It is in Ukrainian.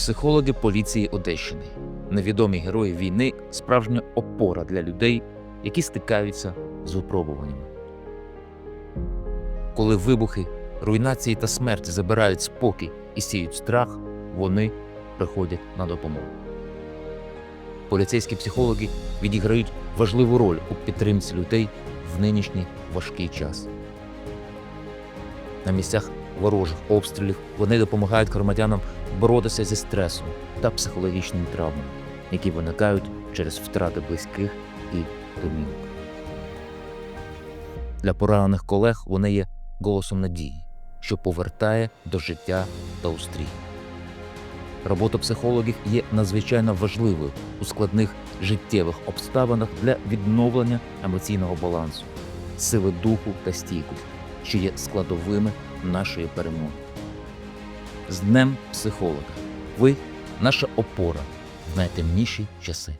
Психологи поліції Одещини, невідомі герої війни, справжня опора для людей, які стикаються з випробуваннями. Коли вибухи, руйнації та смерть забирають спокій і сіють страх, вони приходять на допомогу. Поліцейські психологи відіграють важливу роль у підтримці людей в нинішній важкий час. На місцях ворожих обстрілів вони допомагають громадянам боротися зі стресом та психологічними травмами, які виникають через втрати близьких і домівок. Для поранених колег вони є голосом надії, що повертає до життя та устрій. Робота психологів є надзвичайно важливою у складних життєвих обставинах для відновлення емоційного балансу, сили духу та стійкості, що є складовими нашої перемоги. З Днем психолога! Ви наша опора в найтемніші часи.